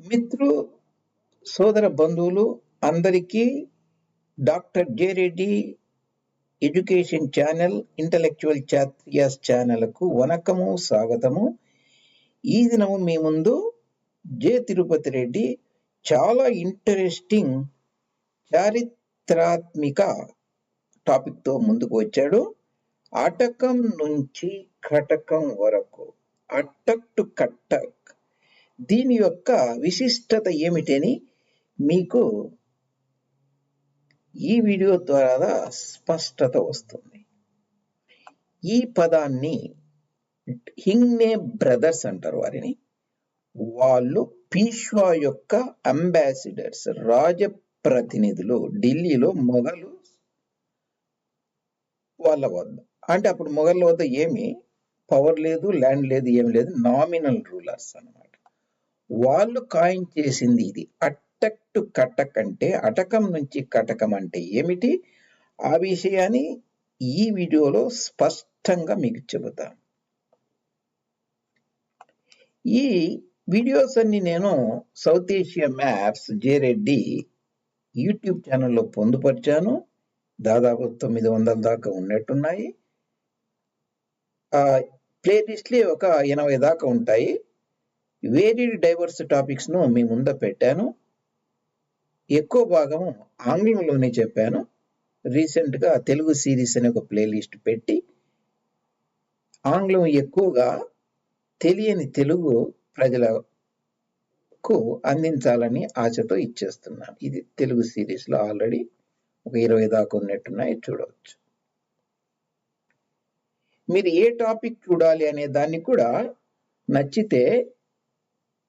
మిత్రు సోదర బంధువులు అందరికీ doctor J Reddy education channel intellectual చాత్రియాస్ ఛానల్కు వనకము స్వాగతము. ఈ దినము మీ ముందు జే తిరుపతి రెడ్డి చాలా ఇంట్రెస్టింగ్ చారిత్రాత్మిక టాపిక్తో ముందుకు వచ్చాడు. అటకం నుంచి కటకం వరకు అట్టక్ టు దీని యొక్క విశిష్టత ఏమిటని మీకు ఈ వీడియో ద్వారా స్పష్టత వస్తుంది. ఈ పదాన్ని హింగ్నే బ్రదర్స్ అంటారు వారిని. వాళ్ళు పీష్వా యొక్క అంబాసిడర్స్ రాజప్రతినిధులు ఢిల్లీలో మొఘలు వాళ్ళ వద్ద. అంటే అప్పుడు మొఘళ్ళ వద్ద ఏమి పవర్ లేదు ల్యాండ్ లేదు ఏమి లేదు నామినల్ రూలర్స్ అన్నమాట. వాళ్ళు కాయిన్ చేసింది ఇది. అట్టక్ టు కటక్ అంటే అటకం నుంచి కటకం అంటే ఏమిటి? ఆ విషయాన్ని ఈ వీడియోలో స్పష్టంగా మీకు చెబుతాను. ఈ వీడియోస్ అన్ని నేను South Asia maps J Reddy YouTube ఛానల్లో పొందుపరిచాను. దాదాపు తొమ్మిది వందల దాకా ఉన్నట్టున్నాయి. ఆ ప్లేలిస్ట్లే ఒక ఎనభై దాకా ఉంటాయి. వేరియడ్ డైవర్స్ టాపిక్స్ను మీ ముందు పెట్టాను. ఎక్కువ భాగం ఆంగ్లంలోనే చెప్పాను. రీసెంట్గా తెలుగు సిరీస్ అనే ఒక ప్లేలిస్ట్ పెట్టి ఆంగ్లం ఎక్కువగా తెలియని తెలుగు ప్రజలకు అందించాలని ఆశతో ఇచ్చేస్తున్నాను. ఇది తెలుగు సిరీస్లో ఆల్రెడీ ఒక ఇరవై దాకా ఉన్నట్టున్నాయి చూడవచ్చు. మీరు ఏ టాపిక్ చూడాలి అనే దాన్ని కూడా నచ్చితే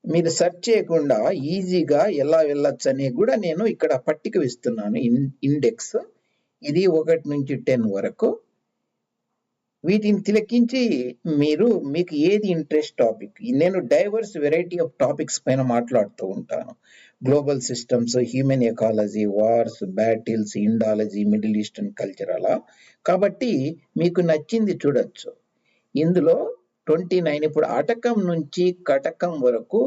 మీరు సెర్చ్ చేయకుండా ఈజీగా ఎలా వెళ్ళొచ్చు అని కూడా నేను ఇక్కడ పట్టిక ఇస్తున్నాను ఇన్ ఇండెక్స్ ఇది ఒకటి నుంచి టెన్ వరకు. వీటిని తిలకించి మీరు మీకు ఏది ఇంట్రెస్ట్ టాపిక్ నేను డైవర్స్ వెరైటీ ఆఫ్ టాపిక్స్ పైన మాట్లాడుతూ ఉంటాను. Global systems human ecology wars battles Indology Middle Eastern culture అలా. కాబట్టి మీకు నచ్చింది చూడొచ్చు. ఇందులో ట్వంటీ నైన్ ఇప్పుడు అటకం నుంచి కటకం వరకు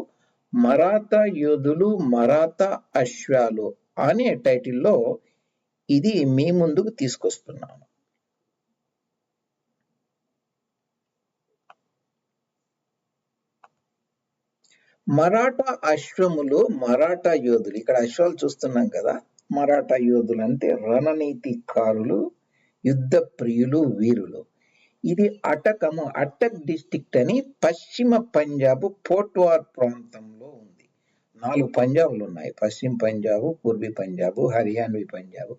మరాఠా యోధులు మరాఠా అశ్వాలు అనే టైటిల్లో ఇది మీ ముందుకు తీసుకొస్తున్నాను. మరాఠా అశ్వములు మరాఠా యోధులు ఇక్కడ అశ్వాలు చూస్తున్నాం కదా మరాఠా యోధులు అంటే రణనీతికారులు యుద్ధ ప్రియులు వీరులు. ఇది అటకము అటక్ డిస్టిక్ట్ అని పశ్చిమ పంజాబ్ పోట్వార్ ప్రాంతంలో ఉంది. నాలుగు పంజాబులు ఉన్నాయి. పశ్చిమ పంజాబ్ పూర్వీ పంజాబ్ హర్యానవి పంజాబ్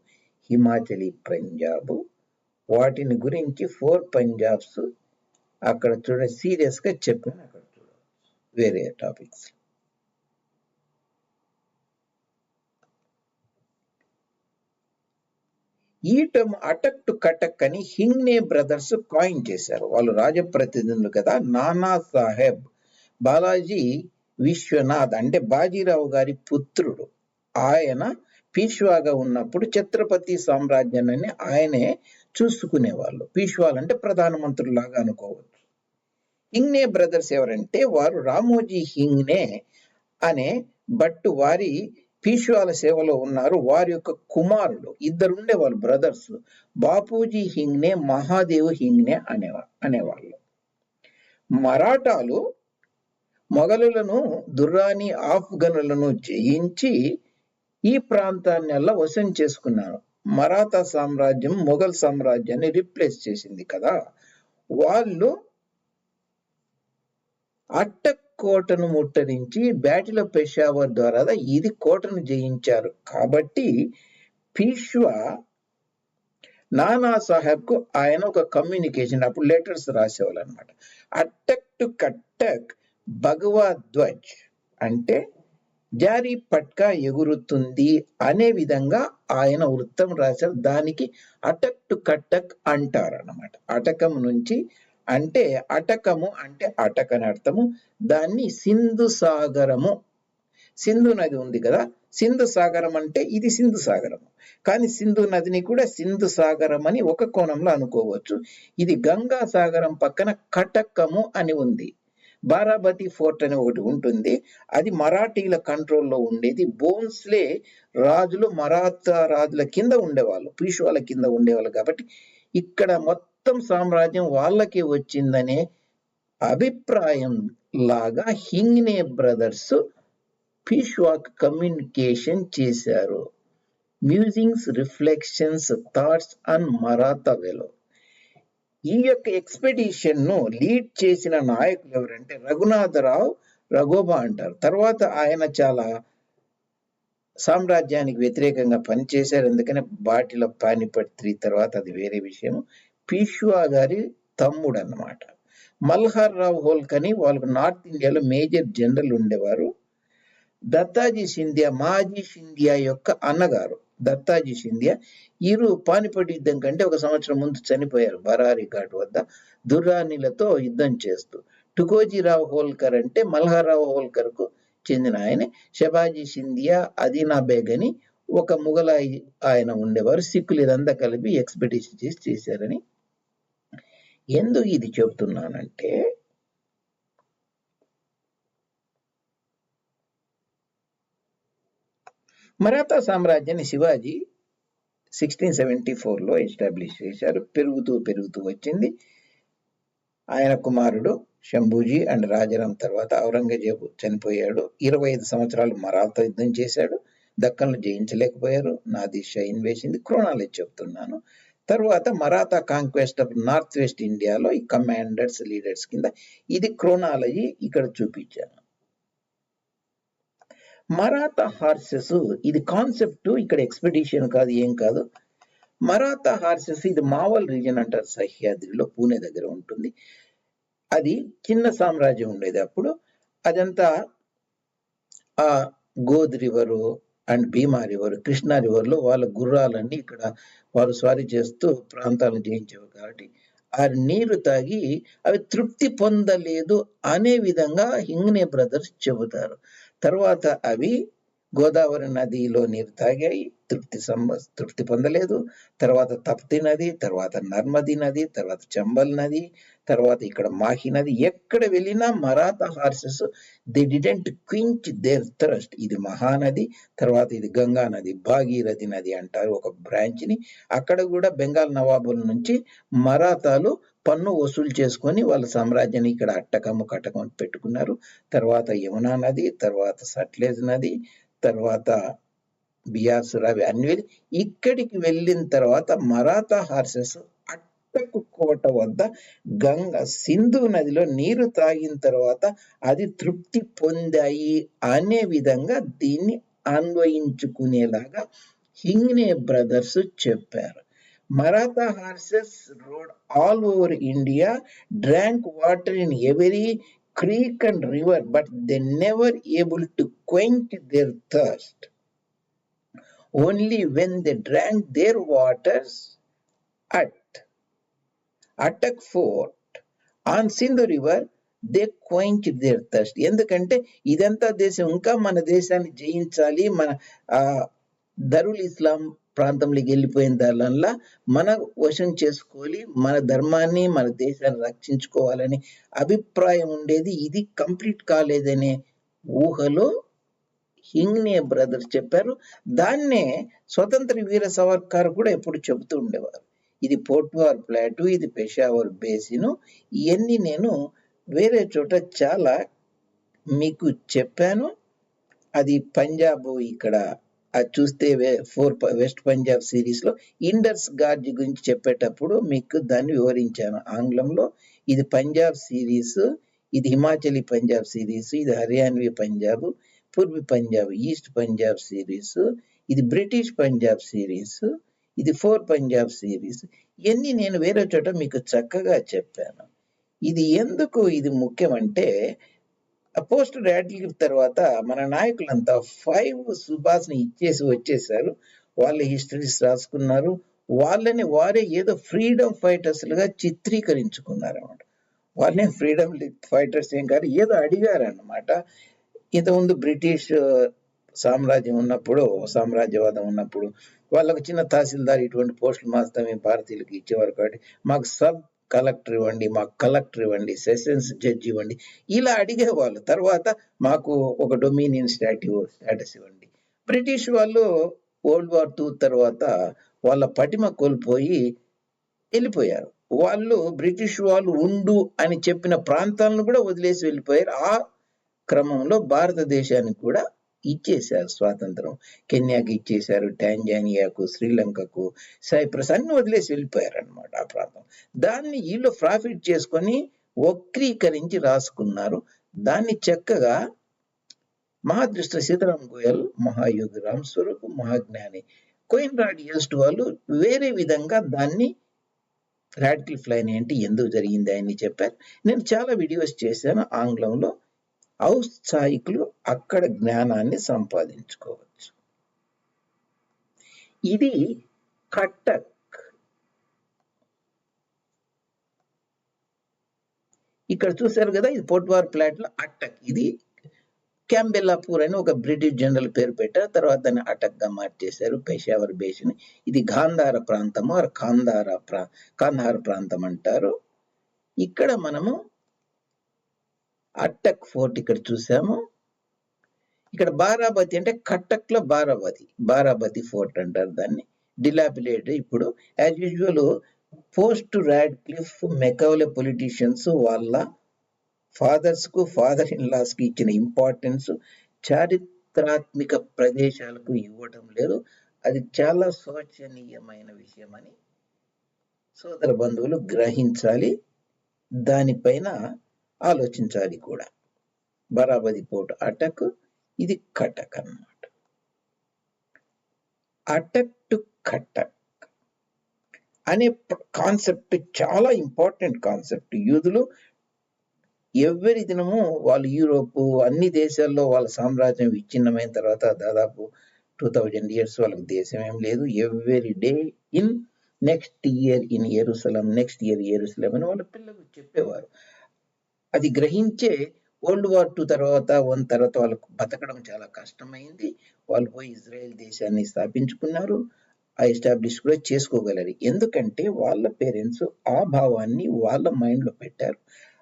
హిమాచలీ పంజాబ్. వాటిని గురించి ఫోర్ పంజాబ్స్ అక్కడ చూడ సీరియస్గా చెప్పాను. అక్కడ చూడవచ్చు. వేరే టాపిక్స్. ఈ టర్మ్ అటక్ టు కటక్ అని హింగ్నే బ్రదర్స్ కాయిన్ చేశారు. వాళ్ళు రాజప్రతినిధులు కదా. నానా సాహెబ్ బాలాజీ విశ్వనాథ్ అంటే బాజీరావు గారి పుత్రుడు. ఆయన పీష్వాగా ఉన్నప్పుడు ఛత్రపతి సామ్రాజ్యాన్ని ఆయనే చూసుకునేవాళ్ళు. పీష్వాలు అంటే ప్రధానమంత్రులాగా అనుకోవచ్చు. హింగ్నే బ్రదర్స్ ఎవరంటే వారు రామోజీ హింగ్నే అనే బట్ వారి పీష్వాల సేవలో ఉన్నారు. వారి యొక్క కుమారులు ఇద్దరు ఉండే వాళ్ళు బ్రదర్స్. బాపూజీ హింగ్నే మహాదేవ్ హింగ్నే అనేవా అనేవాళ్ళు. మరాఠాలు మొఘలులను దుర్రాని ఆఫ్ఘనులను జయించి ఈ ప్రాంతాన్ని అలా వశం చేసుకున్నారు. మరాఠా సామ్రాజ్యం మొఘల్ సామ్రాజ్యాన్ని రిప్లేస్ చేసింది కదా. వాళ్ళు అట్ట కోటను ముట్టరించి బ్యాటిల పెషావర్ ద్వారా ఇది కోటను జయించారు. కాబట్టి పీష్వా నానా సాహెబ్కు ఆయన ఒక కమ్యూనికేషన్ అప్పుడు లెటర్స్ రాసేవాళ్ళు అనమాట అట్టక్ టు కట్టక్ భగవద్వజ్ అంటే జారీ పట్కా ఎగురుతుంది అనే విధంగా ఆయన వృత్తం రాశారు. దానికి అటక్ టు కట్టక్ అంటారు అన్నమాట అటకం నుంచి అంటే అటకము అంటే అటక అని అర్థము. దాన్ని సింధు సాగరము. సింధు నది ఉంది కదా? సింధు సాగరం అంటే ఇది సింధు సాగరము. కానీ సింధు నదిని కూడా సింధు సాగరం అని ఒక కోణంలో అనుకోవచ్చు. ఇది గంగా సాగరం పక్కన కటకము అని ఉంది. బారాబతి ఫోర్ట్ అని ఒకటి ఉంటుంది. అది మరాఠీల కంట్రోల్లో ఉండేది. బోన్స్లే రాజులు మరాఠా రాజుల కింద ఉండేవాళ్ళు. పీషువాల కింద ఉండేవాళ్ళు కాబట్టి ఇక్కడ మొత్తం సామ్రాజ్యం వాళ్ళకి వచ్చిందనే అభిప్రాయం లాగా హింగ్నే బ్రదర్స్ పీష్వాక్ కమ్యూనికేషన్ చేశారు. మ్యూజింగ్స్ రిఫ్లెక్షన్స్ థాట్స్ అండ్ మరాతవెలో. వెలో ఈ యొక్క ఎక్స్పెడిషన్ను లీడ్ చేసిన నాయకులు ఎవరంటే రఘునాథరావు రఘోబా అంటారు. తర్వాత ఆయన చాలా సామ్రాజ్యానికి వ్యతిరేకంగా పనిచేశారు. ఎందుకని? బాటిల పానిపట్ త్రీ తర్వాత అది వేరే విషయం పీష్వా గారి తమ్ముడు అన్నమాట మల్హార్ రావు హోల్కని వాళ్ళకు నార్త్ ఇండియాలో మేజర్ జనరల్ ఉండేవారు. దత్తాజీ సింధియా మాజీ సింధియా యొక్క అన్నగారు. దత్తాజీ సింధియా ఇరు పానిపట్ యుద్ధం కంటే ఒక సంవత్సరం ముందు చనిపోయారు బరారి ఘాట్ వద్ద. దుర్రాణిలతో యుద్ధం చేస్తూ. టుకోజీరావు హోల్కర్ అంటే మల్హారావు హోల్కర్కు చెందిన ఆయన. షబాజీ సింధియా అదీనా బేగ్ అని ఒక ముగలాయి ఆయన ఉండేవారు. సిక్కులు ఇదంతా కలిపి ఎక్స్పెడిషన్ చేసి చేశారని ఎందుకు ఇది చెప్తున్నానంటే మరాఠా సామ్రాజ్యాన్ని శివాజీ సిక్స్టీన్ సెవెంటీ ఫోర్లో ఎస్టాబ్లిష్ చేశారు. పెరుగుతూ పెరుగుతూ వచ్చింది. ఆయన కుమారుడు శంభూజీ అండ్ రాజారాం తర్వాత ఔరంగజేబు చనిపోయాడు. ఇరవై ఐదు సంవత్సరాలు మరాఠా యుద్ధం చేశాడు. దక్కన్లు జయించలేకపోయారు. నాది షైన్ వేసింది. క్రోణాలు చెప్తున్నాను. తర్వాత Maratha conquest of north west ఇండియాలో ఈ కమాండర్స్ లీడర్స్ కింద ఇది క్రోనాలజీ ఇక్కడ చూపించాను మరాఠా హార్సెస్ ఇది కాన్సెప్ట్ ఇక్కడ ఎక్స్పెడిషన్ కాదు ఏం కాదు. మరాఠా హార్సెస్ ఇది మావల్ రీజన్ అంటారు సహ్యాద్రిలో పూణే దగ్గర ఉంటుంది. అది చిన్న సామ్రాజ్యం ఉండేది అప్పుడు. అదంతా ఆ గోద్ river and Bhima river Krishna రివర్లో వాళ్ళ గుర్రాలన్నీ ఇక్కడ వారు స్వారీ చేస్తూ ప్రాంతాలను జయించేవారు కాబట్టి. ఆ నీరు తాగి అవి తృప్తి పొందలేదు అనే విధంగా హింగ్నే బ్రదర్స్ చెబుతారు. తర్వాత అవి గోదావరి నదిలో నీరు తాగాయి. తృప్తి సంబ తృప్తి పొందలేదు. తర్వాత తప్తి నది తర్వాత నర్మది నది తర్వాత చంబల్ నది తర్వాత ఇక్కడ మాహి నది. ఎక్కడ వెళ్ళినా Maratha horses the didn't quench their thirst. ఇది మహానది. తర్వాత ఇది గంగా నది. భాగీరథి నది అంటారు ఒక బ్రాంచ్ని అక్కడ కూడా బెంగాల్ నవాబుల నుంచి మరాఠాలు పన్ను వసూలు చేసుకొని వాళ్ళ సామ్రాజ్యాన్ని ఇక్కడ అట్టకము కట్టకం పెట్టుకున్నారు. తర్వాత యమునా నది తర్వాత సట్లేజ్ నది తర్వాత బియాస్ అన్ని వెళ్ళి ఇక్కడికి వెళ్ళిన తర్వాత మరాఠా హార్సెస్ అట్టకు కోట వద్ద గంగ సింధు నదిలో నీరు తాగిన తర్వాత అది తృప్తి పొందాయి అనే విధంగా దీన్ని అన్వయించుకునేలాగా హింగ్నే బ్రదర్స్ చెప్పారు. Maratha horses rode all over India drank water in every creek and river, but they never able to quench their thirst. Only when they drank their waters at Attack Fort on Sindhu River, they quench their thirst ఎందుకంటే ఇదంతా దేశం ఇంకా మన దేశాన్ని జయించాలి మన దరుల్ ఇస్లాం ప్రాంతంలోకి వెళ్ళిపోయిన దానివల్ల మన వశం చేసుకోవాలి మన ధర్మాన్ని మన దేశాన్ని రక్షించుకోవాలని అభిప్రాయం ఉండేది. ఇది కంప్లీట్ కాలేదనే ఊహలో హింగ్నే బ్రదర్స్ చెప్పారు. దాన్నే స్వతంత్ర వీర సవర్కార్ కూడా ఎప్పుడు చెబుతూ ఉండేవారు. ఇది పోర్ట్వార్ ప్లాటు ఇది పెషావర్ బేసిను ఇవన్నీ నేను వేరే చోట చాలా మీకు చెప్పాను. అది పంజాబ్ ఇక్కడ అది చూస్తే ఫోర్ వెస్ట్ పంజాబ్ సిరీస్లో ఇండర్స్ గార్జ్ గురించి చెప్పేటప్పుడు మీకు దాన్ని వివరించాను. ఆంగ్లంలో ఇది పంజాబ్ సిరీస్ ఇది హిమాచలీ పంజాబ్ సిరీస్ ఇది హర్యాన్వి పంజాబ్ పూర్వి పంజాబ్ ఈస్ట్ పంజాబ్ సిరీస్ ఇది బ్రిటిష్ పంజాబ్ సిరీస్ ఇది ఫోర్ పంజాబ్ సిరీస్ ఇవన్నీ నేను వేరే చోట మీకు చక్కగా చెప్పాను. ఇది ఎందుకు ఇది ముఖ్యమంటే పోస్ట్ ర్యాడ్లిక్ తర్వాత మన నాయకులంతా ఫైవ్ సుభాష్ని ఇచ్చేసి వచ్చేసారు. వాళ్ళ హిస్టరీస్ రాసుకున్నారు. వాళ్ళని వారే ఏదో ఫ్రీడమ్ ఫైటర్స్లుగా చిత్రీకరించుకున్నారు అనమాట వాళ్ళే ఫ్రీడమ్ ఫైటర్స్ ఏం కాదు ఏదో అడిగారు అన్నమాట ఇంతకుముందు బ్రిటిష్ సామ్రాజ్యం ఉన్నప్పుడు సామ్రాజ్యవాదం ఉన్నప్పుడు వాళ్ళకు చిన్న తహసీల్దార్ ఇటువంటి పోస్టులు మాత్రమే భారతీయులకు ఇచ్చేవారు కాబట్టి మాకు సబ్ కలెక్టర్ ఇవ్వండి మాకు కలెక్టర్ ఇవ్వండి సెషన్స్ జడ్జి ఇవ్వండి ఇలా అడిగేవాళ్ళు. తర్వాత మాకు ఒక డొమినియన్ స్టాట్యూ స్టేటస్ ఇవ్వండి. బ్రిటిష్ వాళ్ళు వరల్డ్ వార్ టూ తర్వాత వాళ్ళ పటిమ కోల్పోయి వెళ్ళిపోయారు. వాళ్ళు బ్రిటిష్ వాళ్ళు ఉండు అని చెప్పిన ప్రాంతాలను కూడా వదిలేసి వెళ్ళిపోయారు. ఆ క్రమంలో భారతదేశానికి కూడా ఇచ్చేశారు స్వాతంత్రం. కెన్యాకి ఇచ్చేశారు టాంజానియాకు శ్రీలంకకు. సైప్రస్ అన్ని వదిలేసి వెళ్ళిపోయారు అనమాట ఆ ప్రాంతం. దాన్ని వీళ్ళు ప్రాఫిట్ చేసుకొని వక్రీకరించి రాసుకున్నారు. దాన్ని చక్కగా మహాదృష్ట సీతారాం గోయల్ మహాయోగి రామ్ స్వరూప్ మహాజ్ఞాని కోయిన్ ఎస్ట్ వాళ్ళు వేరే విధంగా దాన్ని రాడికల్ ఫ్లైన్ ఏంటి ఎందుకు జరిగింది అని చెప్పారు. నేను చాలా వీడియోస్ చేశాను ఆంగ్లంలో. ఔత్సాహికులు అక్కడ జ్ఞానాన్ని సంపాదించుకోవచ్చు. ఇది కట్టక్ ఇక్కడ చూశారు కదా ఇది పోట్వార్ ప్లాట్లో అట్టక్ ఇది క్యాంబెల్లాపూర్ అని ఒక బ్రిటిష్ జనరల్ పేరు పెట్టారు. తర్వాత దాన్ని అటక్గా మార్చేశారు పెషావర్ బేసిని. ఇది గాంధార ప్రాంతము ఆర్ కాంధార ప్రా కాంధార ప్రాంతం అంటారు. ఇక్కడ మనము అట్టక్ ఫోర్ట్ ఇక్కడ చూసాము. ఇక్కడ బారాబతి అంటే కట్టక్లో బారాబతి బారాబతి ఫోర్ట్ అంటారు దాన్ని. డిలాబిలేట్ ఇప్పుడు. As usual post Radcliffe Macaulay politicians వాళ్ళ ఫాదర్స్కు ఫాదర్ ఇన్ లాస్కి ఇచ్చిన ఇంపార్టెన్స్ చారిత్రాత్మక ప్రదేశాలకు ఇవ్వటం లేదు. అది చాలా శోచనీయమైన విషయం అని సోదర బంధువులు గ్రహించాలి. దానిపైన ఆలోచించాలి కూడా. బరాబది పోటు అటక్ ఇది కటక్ అన్నమాట. అటక్ టు కటక్ అనే కాన్సెప్ట్ చాలా ఇంపార్టెంట్ కాన్సెప్ట్. యూదులు ఎవరి దినము వాళ్ళు యూరోప్ అన్ని దేశాల్లో వాళ్ళ సామ్రాజ్యం విచ్ఛిన్నమైన తర్వాత దాదాపు టూ థౌజండ్ ఇయర్స్ వాళ్ళకి దేశం ఏం లేదు. Every day in next year in Jerusalem next year Jerusalem అని వాళ్ళ పిల్లలు చెప్పేవారు. అది గ్రహించే వరల్డ్ వార్ టూ తర్వాత వన్ తర్వాత వాళ్ళకు బతకడం చాలా కష్టమైంది. వాళ్ళు పోయి ఇజ్రాయెల్ దేశాన్ని స్థాపించుకున్నారు. ఆ ఎస్టాబ్లిష్ కూడా చేసుకోగలరు. ఎందుకంటే వాళ్ళ పేరెంట్స్ ఆ భావాన్ని వాళ్ళ మైండ్లో పెట్టారు.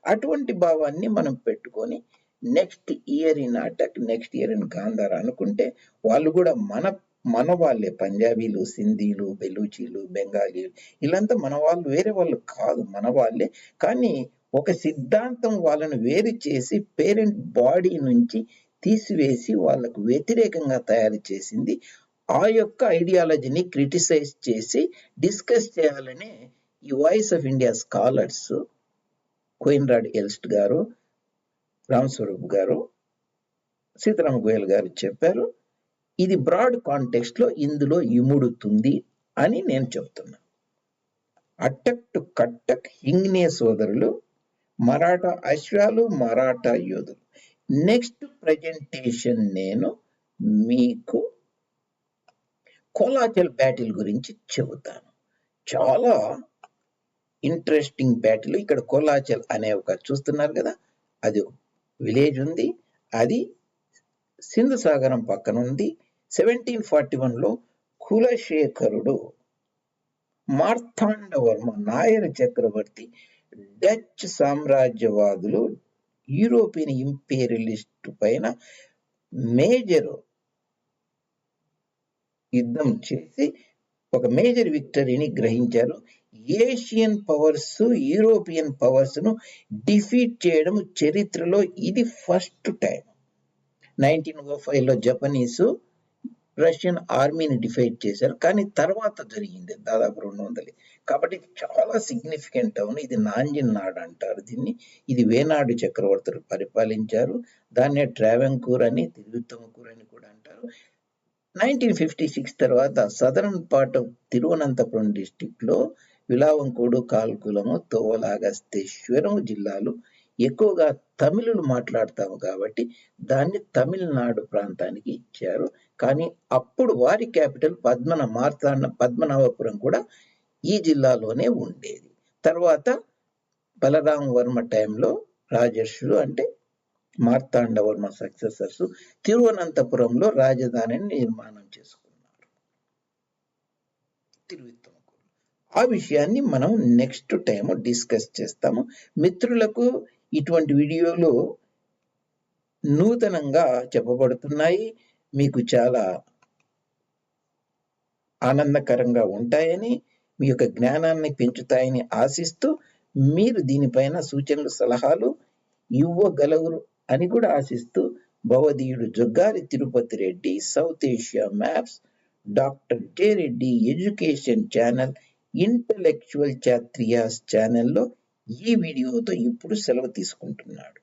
అటువంటి భావాన్ని మనం పెట్టుకొని next year in Attock next year in Gandhar అనుకుంటే వాళ్ళు కూడా మన మన వాళ్ళే. పంజాబీలు సింధీలు బెలూచీలు బెంగాలీలు ఇలాంతా మన వాళ్ళు వేరే వాళ్ళు కాదు మన వాళ్ళే. కానీ ఒక సిద్ధాంతం వాళ్ళను వేరు చేసి పేరెంట్ బాడీ నుంచి తీసివేసి వాళ్ళకు వ్యతిరేకంగా తయారు చేసింది. ఆ యొక్క ఐడియాలజీని క్రిటిసైజ్ చేసి డిస్కస్ చేయాలనే ఈ voice of India scholars Koenraad Elst గారు రామస్వరూప్ గారు సీతారామ గోయల్ గారు చెప్పారు ఇది బ్రాడ్ కాంటెక్స్ట్లో ఇందులో ఇముడుతుంది అని నేను చెప్తున్నా. అట్టక్ టు కట్టక్ హింగ్నే సోదరులు మరాఠా అశ్వాలు మరాఠా యోధులు. నెక్స్ట్ ప్రజెంటేషన్ నేను మీకు కోలాచల్ బ్యాటిల్ గురించి చెబుతాను. చాలా ఇంట్రెస్టింగ్ బ్యాటిల్ ఇక్కడ కోలాచల్ అనే ఒక చూస్తున్నారు కదా అది విలేజ్ ఉంది. అది సింధు సాగరం పక్కన ఉంది. సెవెంటీన్ ఫార్టీ వన్లో కులశేఖరుడు మార్తాండవర్మ నాయర్ చక్రవర్తి డచ్ సామ్రాజ్యవాదులు యూరోపియన్ ఇంపీరియలిస్ట్ పైన మేజర్ యుద్ధం చేసి ఒక మేజర్ విక్టరీని గ్రహించారు. ఏషియన్ పవర్స్ యూరోపియన్ పవర్స్ను డిఫీట్ చేయడం చరిత్రలో ఇది ఫస్ట్ టైం నైన్టీన్ ఓ ఫైవ్లో జపనీస్ రష్యన్ ఆర్మీని డిఫైట్ చేశారు. కానీ తర్వాత జరిగింది దాదాపు రెండు వందలు. కాబట్టి చాలా సిగ్నిఫికెంట్ టౌన్ ఇది నాంజిన్ నాడు అంటారు దీన్ని. ఇది వేనాడు చక్రవర్తులు పరిపాలించారు. దాన్నే ట్రావెంకూర్ అని తిరువిత్తమకూర్ అని కూడా అంటారు. నైన్టీన్ ఫిఫ్టీ సిక్స్ తర్వాత సదరన్ పార్ట్ ఆఫ్ తిరువనంతపురం డిస్టిక్లో విలావంకోడు కాల్కులము తోవలాగస్తేశ్వరం జిల్లాలు ఎక్కువగా తమిళులు మాట్లాడతాము కాబట్టి దాన్ని తమిళనాడు ప్రాంతానికి ఇచ్చారు. కానీ అప్పుడు వారి క్యాపిటల్ పద్మన మార్తాండ పద్మనాభపురం కూడా ఈ జిల్లాలోనే ఉండేది. తర్వాత బలరామ వర్మ టైంలో రాజర్షులు అంటే మార్తాండవర్మ సక్సెసర్స్ తిరువనంతపురంలో రాజధానిని నిర్మాణం చేసుకున్నారు. ఆ విషయాన్ని మనం నెక్స్ట్ టైం డిస్కస్ చేస్తాము. మిత్రులకు ఇటువంటి వీడియోలు నూతనంగా చెప్పబడుతున్నాయి. మీకు చాలా ఆనందకరంగా ఉంటాయని మీ యొక్క జ్ఞానాన్ని పెంచుతాయని ఆశిస్తూ మీరు దీనిపైన సూచనలు సలహాలు ఇవ్వగలరు అని కూడా ఆశిస్తూ భవదీయుడు Joggari Tirupati Reddy South Asia maps doctor J Reddy education channel intellectual Kshatriyas ఛానల్లో ఈ వీడియోతో ఇప్పుడు సెలవు తీసుకుంటున్నాడు.